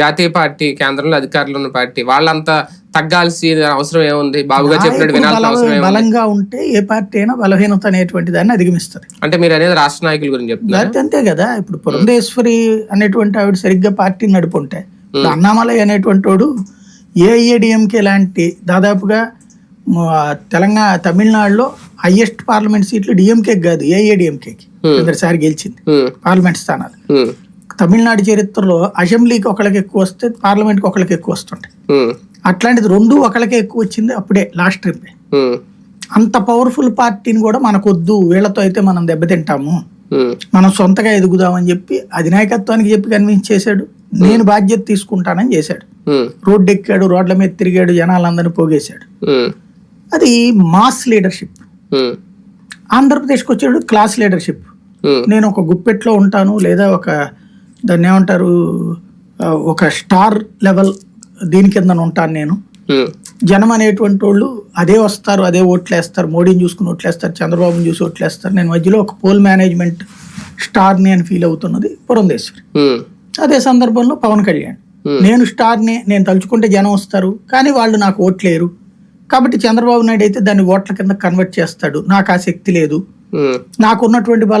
జాతీయ పార్టీ కేంద్రంలో అధికారులు ఉన్న పార్టీ వాళ్ళంతా తగ్గాల్సిన అవసరం ఏముంది? బాబుగా చెప్పినట్టు వినాల్సిన అవసరం బలంగా ఉంటే ఏ పార్టీ అయినా బలహీనత అనేటువంటి దాన్ని అధిగమిస్తుంది. అంటే మీరు అనేది రాష్ట్ర నాయకుల గురించి చెప్తున్నారు? అంతే కదా. ఇప్పుడు పురంధేశ్వరి అనేటువంటి ఆవిడ సరిగ్గా పార్టీ నడుపుంటే అన్నామలై అనేటువంటి వాడు ఏఐఏడిఎంకే లాంటి దాదాపుగా తెలంగాణ తమిళనాడులో హైయెస్ట్ పార్లమెంట్ సీట్లు డిఎంకే కాదు ఏఐఏడిఎంకేకి. ఇద్దరిసారి గెలిచింది. పార్లమెంట్ స్థానాలు. తమిళనాడు చరిత్రలో అసెంబ్లీకి ఒకళ్ళకి ఎక్కువ వస్తే పార్లమెంట్కి ఒకళ్ళకి ఎక్కువ వస్తుంటాయి. అట్లాంటిది రెండు ఒకళ్ళకే ఎక్కువ వచ్చింది అప్పుడే లాస్ట్ ట్రిప్ అంత పవర్ఫుల్ పార్టీని కూడా మనకొద్దు వీళ్ళతో అయితే మనం దెబ్బతింటాము. మనం సొంతగా ఎదుగుదామని చెప్పి అధినాయకత్వానికి చెప్పి కన్విన్స్ చేశాడు. నేను బాధ్యత తీసుకుంటానని చేశాడు. రోడ్డు ఎక్కాడు రోడ్ల మీద తిరిగాడు జనాలందరినీ పోగేశాడు. అది మాస్ లీడర్షిప్. ఆంధ్రప్రదేశ్కి వచ్చాడు క్లాస్ లీడర్షిప్. నేను ఒక గుప్పెట్లో ఉంటాను లేదా ఒక దాన్ని ఏమంటారు? ఒక స్టార్ లెవెల్ దీని కింద ఉంటాను నేను. జనం అనేటువంటి వాళ్ళు అదే వస్తారు అదే ఓట్లేస్తారు. మోడీని చూసుకుని ఓట్లేస్తారు చంద్రబాబుని చూసి ఓట్లేస్తారు. నేను మధ్యలో ఒక పోల్ మేనేజ్మెంట్ స్టార్ని అని ఫీల్ అవుతున్నది పురంధేశ్వరి. అదే సందర్భంలో పవన్ కళ్యాణ్. నేను స్టార్ని నేను తలుచుకుంటే జనం వస్తారు కానీ వాళ్ళు నాకు ఓట్లేరు. కాబట్టి చంద్రబాబు నాయుడు అయితే దాన్ని ఓట్ల కింద కన్వర్ట్ చేస్తాడు. నాకు ఆ శక్తి లేదు. నాకు ఉన్నటువంటి బలం